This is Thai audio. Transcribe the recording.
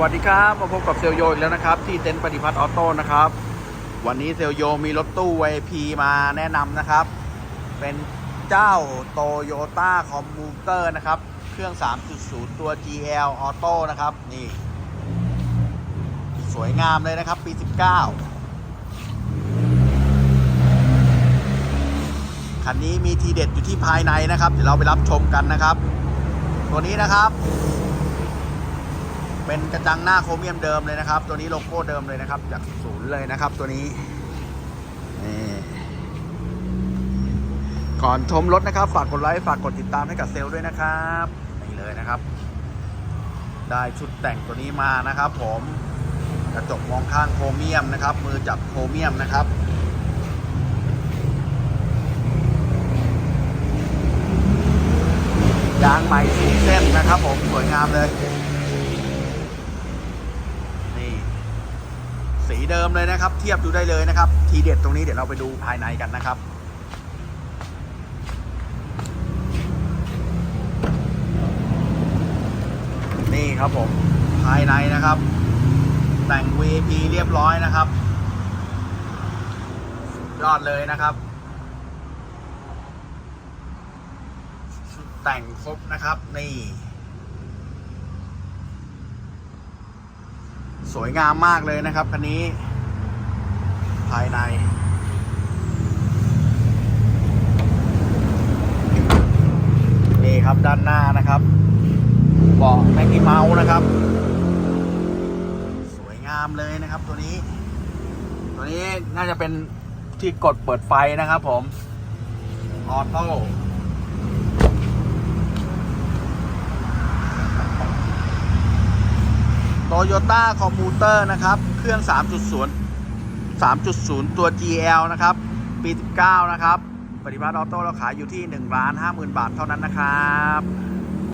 วัสดีครับมาพบกับเซลโยอีกแล้วนะครับ ที่เต็นท์ปฏิพัฒน์ออโต้นะครับ วันนี้เซลโยมีรถตู้ VIP มาแนะนำนะครับ เป็นเจ้าโตโยต้าคอมมูเตอร์นะครับ เครื่อง 3.0 ตัว GL ออโต้นะครับ นี่ สวยงามเลยนะครับ ปี 19 คันนี้มีทีเด็ดอยู่ที่ภายในนะครับ เดี๋ยวเราไปรับชมกันนะครับ ตัวนี้นะครับ เป็นกระจังหน้าโครเมียมเดิมเลยนะครับ ตัวนี้โลโก้เดิมเลยนะครับ จากศูนย์เลยนะครับ ตัวนี้ก่อนชมรถนะครับ ฝากกดไลค์ฝากกดติดตามให้กับเซลล์ด้วยนะครับนี่เลยนะครับ ได้ชุดแต่งตัวนี้มานะครับ ผมกระจกมองข้างโครเมียมนะครับ มือจับโครเมียมนะครับยางใหม่สีเส้นนะครับ ผมสวยงามเลย นี่ สีเดิมเลยนะครับ เทียบดูได้เลยนะครับ ทีเด็ดตรงนี้เดี๋ยวเราไปดูภายในกันนะครับนี่ครับผมภายในนะครับ แต่ง VP เรียบร้อยนะครับ ยอดเลยนะครับ แต่งครบนะครับนี่ สวยงามมากเลยนะครับคันนี้ ภายใน นี่ครับด้านหน้านะครับเบาะแม็กกี้เมาส์นะครับ สวยงามเลยนะครับตัวนี้ ตัวนี้น่าจะเป็นที่กดเปิดไฟนะครับผม ออโต้ โตโยต้าคอมมูเตอร์นะครับ เครื่อง 3.0 3.0 ตัว GL นะครับ ปี 19 นะครับ ปฏิพัฒน์ออโต้เราขายอยู่ที่ 1 ล้าน 50,000 บาทเท่านั้นนะครับ